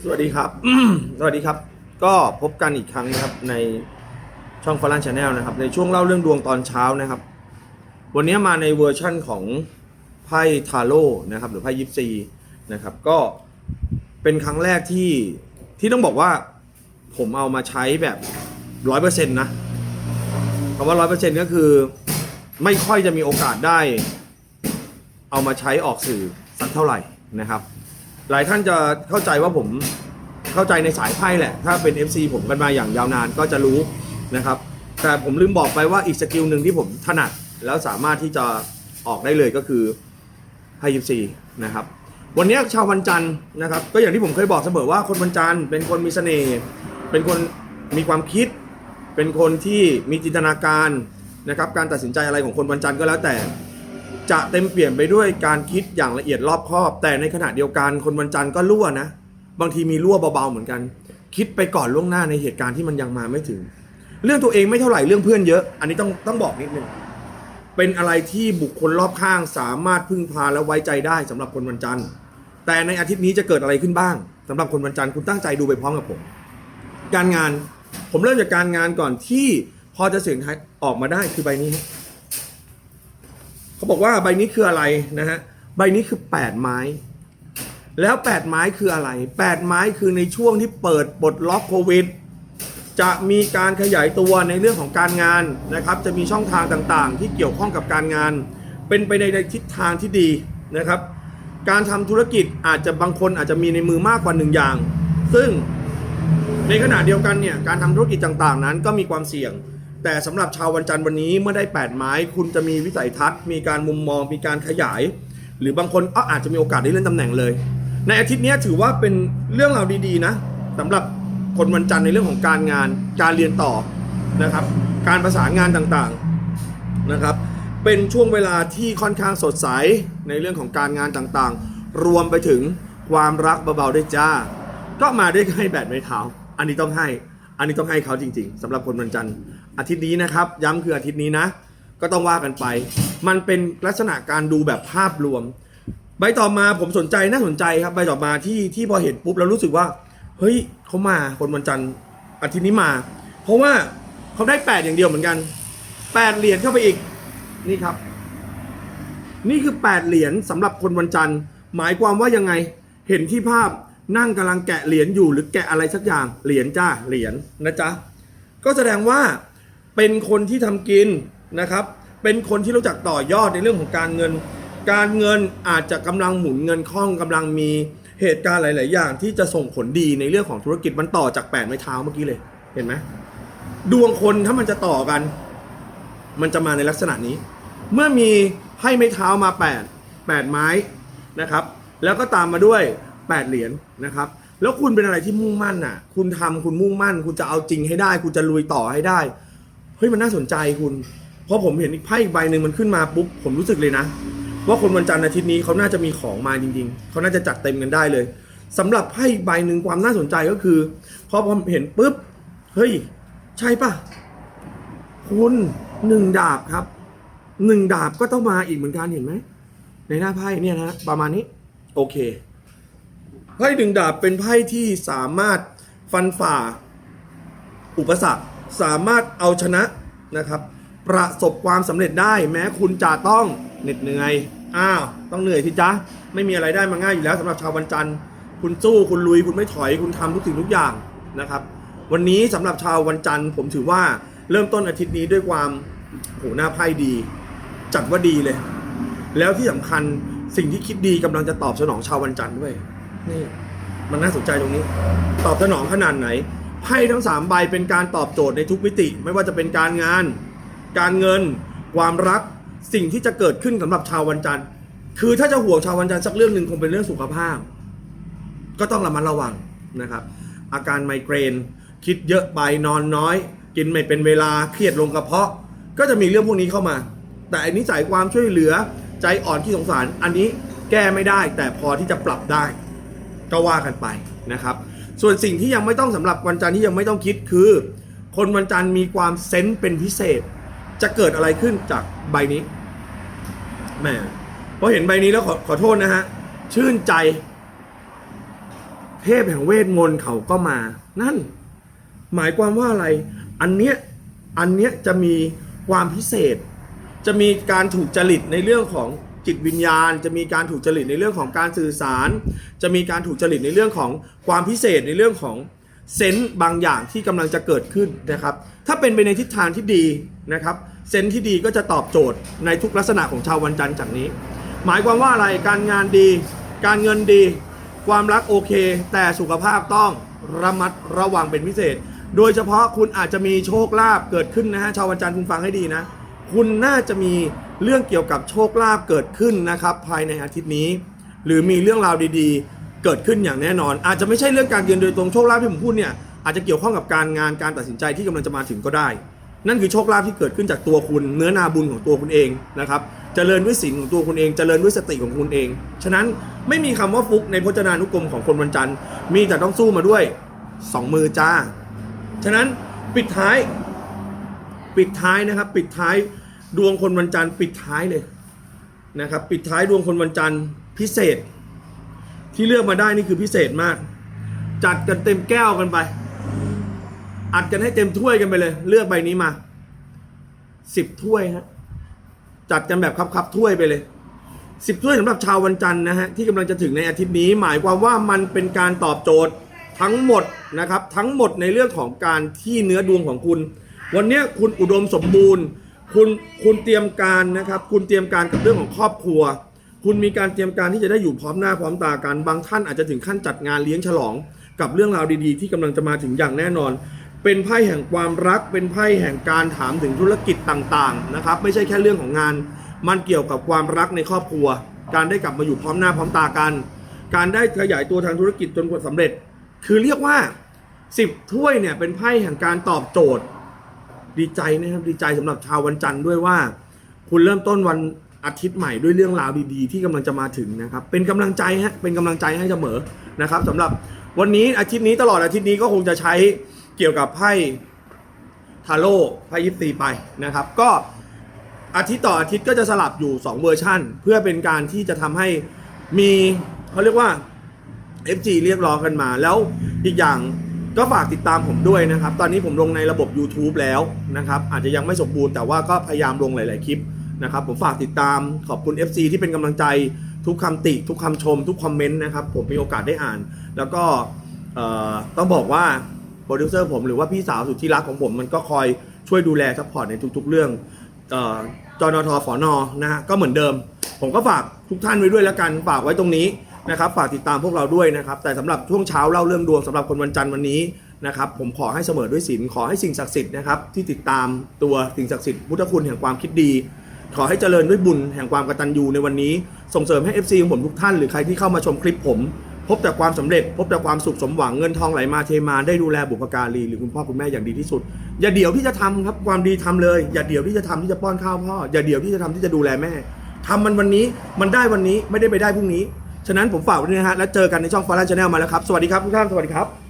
สวัสดีครับ สวัสดีครับ ก็พบกันอีกครั้งนะครับในช่องฟลันชาแนลนะครับ ในช่วงเล่าเรื่องดวงตอนเช้านะครับ วันนี้มาในเวอร์ชั่นของไพ่ทาโร่นะครับ หรือไพ่ยิปซีนะครับ ก็เป็นครั้งแรกที่ที่ต้องบอกว่าผมเอามาใช้แบบร้อยเปอร์เซ็นต์นะคำว่าร้อยเปอร์เซ็นต์ก็คือไม่ค่อยจะมีโอกาสได้ เอามาใช้ออกสื่อสักเท่าไหร่นะครับ หลายท่านจะเข้าใจว่าผมเข้าใจในสายไพ่แหละ ถ้าเป็น FC ผมกันมาอย่างยาวนานก็จะรู้นะครับ แต่ผมลืมบอกไปว่าอีกสกิลหนึ่งที่ผมถนัด แล้วสามารถที่จะออกได้เลยก็คือไพ่ยิปซีนะครับ วันนี้ชาววันจันทร์นะครับ ก็อย่างที่ผมเคยบอกเสมอว่าคนวันจันทร์เป็นคนมีเสน่ห์เป็นคนมีความคิด เป็นคนที่มีจินตนาการนะครับ การตัดสินใจอะไรของคนวันจันทร์ก็แล้วแต่ จะเต็มเปลี่ยนไปด้วยการคิดอย่างละเอียดรอบคอบ แต่ในขณะเดียวกันคนวันจันทร์ก็รั่วนะ บางทีมีรั่วเบาๆเหมือนกัน คิดไปก่อนล่วงหน้าในเหตุการณ์ที่มันยังมาไม่ถึง เรื่องตัวเองไม่เท่าไหร่เรื่องเพื่อนเยอะ อันนี้ต้องต้องบอกนิดนึงเป็นอะไรที่บุคคลรอบข้างสามารถพึ่งพาและไว้ใจได้สำหรับคนวันจันทร์ แต่ในอาทิตย์นี้จะเกิดอะไรขึ้นบ้างสำหรับคนวันจันทร์คุณตั้งใจดูไปพร้อมกับผม การงานผมเริ่มจากการงานก่อนที่พอจะเสียงไทายออกมาได้คือใบนี้ เขาบอกว่าใบนี้คืออะไรนะฮะใบนี้คือ 8 ไม้ แล้ว 8 ไม้คืออะไร 8 ไม้คือในช่วงที่เปิดปลดล็อกโควิด จะมีการขยายตัวในเรื่องของการงานนะครับ จะมีช่องทางต่างๆ ที่เกี่ยวข้องกับการงาน เป็นไปในทิศทางที่ดีนะครับ การทำธุรกิจอาจจะบางคนอาจจะมีในมือมากกว่าหนึ่งอย่าง ซึ่งในขณะเดียวกันเนี่ยการทำธุรกิจต่างๆ นั้นก็มีความเสี่ยง แต่สำหรับชาววันจันทร์วันนี้เมื่อได้ 8 ไม้ คุณจะมีวิสัยทัศน์ มีการมุมมอง มีการขยาย หรือบางคนก็อาจจะมีโอกาสได้เลื่อนตำแหน่งเลย ในอาทิตย์นี้ถือว่าเป็นเรื่องราวดีๆนะสำหรับคนวันจันทร์ในเรื่องของการงาน การเรียนต่อนะครับ การประสานงานต่างๆนะครับ เป็นช่วงเวลาที่ค่อนข้างสดใสในเรื่องของการงานต่างๆ รวมไปถึงความรักเบาๆได้วยจ้า ก็มาด้วยให้แบดไม้เท้าอันนี้ต้องให้ อันนี้ต้องให้เขาจริง ๆสำหรับคนวันจันทร์ อาทิตย์นี้นะครับ ย้ำคืออาทิตย์นี้นะ ก็ต้องว่ากันไป มันเป็นลักษณะการดูแบบภาพรวม ใบต่อมาผมสนใจน่าสนใจครับใบต่อมาที่ที่พอเห็นปุ๊บแล้วรู้สึกว่า เฮ้ยเขามาคนวันจันทร์อาทิตย์นี้มา เพราะว่าเขาได้แปดอย่างเดียวเหมือนกันแปดเหรียญเข้าไปอีกนี่ครับ นี่คือ 8 เหรียญสำหรับคนวันจันทร์ หมายความว่ายังไงเห็นที่ภาพนั่งกำลังแกะเหรียญอยู่หรือแกะอะไรสักอย่างเหรียญจ้าเหรียญนะจ๊ะก็แสดงว่า เป็นคนที่ทำกินนะครับ เป็นคนที่รู้จักต่อยอดในเรื่องของการเงิน การเงินอาจจะกำลังหมุนเงินคล่องกำลังมีเหตุการณ์หลาย ๆ อย่าง ที่จะส่งผลดีในเรื่องของธุรกิจมันต่อจากแปดไม้เท้าเมื่อกี้เลยเห็นไหมดวงคนถ้ามันจะต่อกัน มันจะมาในลักษณะนี้ เมื่อมีให้ไม้เท้ามา8 8ไม้นะครับ แล้วก็ตามมาด้วย8เหรียญนะครับแล้วคุณเป็นอะไรที่มุ่งมั่นน่ะ คุณทำคุณมุ่งมั่น คุณจะเอาจริงให้ได้ คุณจะลุยต่อให้ได้ ฮ้ยมันน่าสนใจคุณเพราะผมเห็นอีกไพ่อีกใบหนึ่งมันขึ้นมาปุ๊บผมรู้สึกเลยนะ ว่าคนวันจันทร์อาทิตย์นี้เขาน่าจะมีของมาจริง ๆเขาน่าจะจัดเต็มกันได้เลยสำหรับไพ่ใบหนึ่งความน่าสนใจก็คือพอผมเห็นปุ๊บเฮ้ย ใช่ปะคุณหนึ่งดาบครับหนึ่งดาบก็ต้องมาอีกเหมือนกันเห็นไหมในหน้าไพ่เนี่ยนะประมาณนี้โอเคไพ่หนึ่งดาบเป็นไพ่ที่สามารถฟันฝ่า อุปสรรค สามารถเอาชนะนะครับ ประสบความสำเร็จได้แม้คุณจะต้องเหน็ดเหนื่อยอ้าวต้องเหนื่อยสิจ๊ะไม่มีอะไรได้มาง่ายอยู่แล้วสำหรับชาววันจันทร์คุณสู้คุณลุยคุณไม่ถอยคุณทำทุกสิ่งทุกอย่างนะครับ วันนี้สำหรับชาววันจันทร์ผมถือว่าเริ่มต้นอาทิตย์นี้ด้วยความโหหน้าไพ่ดี จัดว่าดีเลย แล้วที่สำคัญสิ่งที่คิดดีกำลังจะตอบสนองชาววันจันทร์ด้วยนี่มันน่าสนใจตรงนี้ ตอบสนองขนาดไหน ไพ่ทั้งสามใบเป็นการตอบโจทย์ในทุกมิติ ไม่ว่าจะเป็นการงาน การเงิน ความรัก สิ่งที่จะเกิดขึ้นสำหรับชาววันจันทร์ คือถ้าจะห่วงชาววันจันทร์สักเรื่องหนึ่งคงเป็นเรื่องสุขภาพ ก็ต้องระมัดระวังนะครับ อาการไมเกรน คิดเยอะไปนอนน้อย กินไม่เป็นเวลาเครียดลงกระเพาะ ก็จะมีเรื่องพวกนี้เข้ามา แต่อันนี้สายความช่วยเหลือใจอ่อนที่สงสาร อันนี้แก้ไม่ได้ แต่พอที่จะปรับได้ ก็ว่ากันไปนะครับ ส่วนสิ่งที่ยังไม่ต้องสำหรับวันจันทร์ที่ยังไม่ต้องคิดคือ คนวันจันทร์มีความเซนส์เป็นพิเศษ จะเกิดอะไรขึ้นจากใบนี้แหมพอเห็นใบนี้แล้วขอขอโทษนะฮะชื่นใจ เทพแห่งเวทมนต์เขาก็มา นั่น หมายความว่าอะไร อันเนี้ยอันเนี้ยจะมีความพิเศษ จะมีการถูกจริตในเรื่องของ จิตวิญญาณ จะมีการถูกจริตในเรื่องของการสื่อสาร จะมีการถูกจริตในเรื่องของความพิเศษในเรื่องของเซนต์บางอย่างที่กำลังจะเกิดขึ้นนะครับ ถ้าเป็นไปในทิศทางที่ดีนะครับเซนต์ที่ดีก็จะตอบโจทย์ในทุกลักษณะของชาววันจันทร์จากนี้ หมายความว่าอะไรการงานดี การเงินดี ความรักโอเค แต่สุขภาพต้องระมัดระวังเป็นพิเศษ โดยเฉพาะคุณอาจจะมีโชคลาภเกิดขึ้นนะฮะชาววันจันทร์คุณฟังให้ดีนะ คุณน่าจะมี เรื่องเกี่ยวกับโชคลาภเกิดขึ้นนะครับภายในอาทิตย์นี้ หรือมีเรื่องราวดีๆ เกิดขึ้นอย่างแน่นอน อาจจะไม่ใช่เรื่องการเงินโดยตรงโชคลาภที่ผมพูดเนี่ยอาจจะเกี่ยวข้องกับการงานการตัดสินใจที่กำลังจะมาถึงก็ได้ นั่นคือโชคลาภที่เกิดขึ้นจากตัวคุณเนื้อนาบุญของตัวคุณเองนะครับเจริญด้วยศีลของตัวคุณเองเจริญด้วยสติของคุณเอง ฉะนั้นไม่มีคำว่าฟุกในพจนานุกรมของคนวันจันทร์มีแต่ต้องสู้มาด้วยสองมือจ้า ฉะนั้นปิดท้าย ปิดท้ายนะครับ ปิดท้าย ดวงคนวันจันทร์ปิดท้ายเลยนะครับ ปิดท้ายดวงคนวันจันทร์พิเศษ ที่เลือกมาได้นี่คือพิเศษมาก จัดกันเต็มแก้วกันไป อัดกันให้เต็มถ้วยกันไปเลย เลือกใบนี้มาสิบถ้วยฮะจัดกันแบบครับครับถ้วยไปเลยสิบถ้วยสำหรับชาววันจันทร์นะฮะที่กำลังจะถึงในอาทิตย์นี้ หมายความว่ามันเป็นการตอบโจทย์ทั้งหมดนะครับ ทั้งหมดในเรื่องของการที่เนื้อดวงของคุณ วันนี้คุณอุดมสมบูรณ์ คุณคุณเตรียมการนะครับ คุณเตรียมการกับเรื่องของครอบครัว คุณมีการเตรียมการที่จะได้อยู่พร้อมหน้าพร้อมตากัน บางท่านอาจจะถึงขั้นจัดงานเลี้ยงฉลอง กับเรื่องราวดีๆ ที่กำลังจะมาถึงอย่างแน่นอน เป็นไพ่แห่งความรัก เป็นไพ่แห่งการถามถึงธุรกิจต่างๆนะครับ ไม่ใช่แค่เรื่องของงาน มันเกี่ยวกับความรักในครอบครัว การได้กลับมาอยู่พร้อมหน้าพร้อมตากัน การได้ขยายตัวทางธุรกิจจนสำเร็จ คือเรียกว่า 10 ถ้วยเนี่ยเป็นไพ่แห่งการตอบโจทย์ ดีใจนะครับดีใจสำหรับชาววันจันทร์ด้วยว่า คุณเริ่มต้นวันอาทิตย์ใหม่ด้วยเรื่องราวดีๆ ที่กำลังจะมาถึงนะครับ เป็นกำลังใจฮะเป็นกำลังใจให้เสมอนะครับสำหรับวันนี้อาทิตย์นี้ตลอดอาทิตย์นี้ก็คงจะใช้เกี่ยวกับไพ่ทาโร่ไพ่ยิปซีไปนะครับ ก็อาทิตย์ต่ออาทิตย์ก็จะสลับอยู่ 2 เวอร์ชั่น เพื่อเป็นการที่จะทำให้มีเขาเรียกว่า FG เรียกร้องกันมาแล้วอีกอย่าง ก็ฝากติดตามผมด้วยนะครับ ตอนนี้ผมลงในระบบ YouTube แล้วนะครับ อาจจะยังไม่สมบูรณ์แต่ว่าก็พยายามลงหลาย ๆ คลิปนะครับ ผมฝากติดตามขอบคุณ FC ที่เป็นกำลังใจทุกคำติ ทุกคำชม ทุกคอมเมนต์นะครับ ผมมีโอกาสได้อ่าน แล้วก็เอ่อต้องบอกว่าโปรดิวเซอร์ผมหรือว่าพี่สาวสุดที่รักของผมมันก็คอยช่วยดูแลซัพพอร์ตในทุก ๆ เรื่องเอ่อจนทฝอนอนะฮะก็เหมือนเดิม ผมก็ฝากทุกท่านไว้ด้วยแล้วกันฝากไว้ตรงนี้ นะครับฝากติดตามพวกเราด้วยนะครับ แต่สำหรับช่วงเช้าเล่าเรื่องดวงสำหรับคนวันจันทร์วันนี้นะครับ ผมขอให้เสมอด้วยศีลขอให้สิ่งศักดิ์สิทธิ์นะครับที่ติดตามตัวสิ่งศักดิ์สิทธิ์พุทธคุณแห่งความคิดดี ขอให้เจริญด้วยบุญแห่งความกตัญญูในวันนี้ ส่งเสริมให้ FC ของผมทุกท่านหรือใครที่เข้ามาชมคลิปผม พบแต่ความสำเร็จ พบแต่ความสุขสมหวังเงินทองไหลมาเทมาได้ดูแลบุพการีหรือคุณพ่อคุณแม่อย่างดีที่สุด อย่าเดี๋ยวที่จะทำครับความดีทำเลย อย่าเดี๋ยวที่จะทำที่จะป้อนข้าวพ่ออย่าเดี๋ยวที่จะทำที่จะดูแลแม่ทำมันวันนี้มันได้วันนี้ไม่ได้ไปได้พรุ่งนี้ ฉะนั้นผมฝากไว้ด้วยนะฮะ แล้วเจอกันในช่องฟาร์ n ชาแนลมาแล้วครับ สวัสดีครับทุกท่าน สวัสดีครับ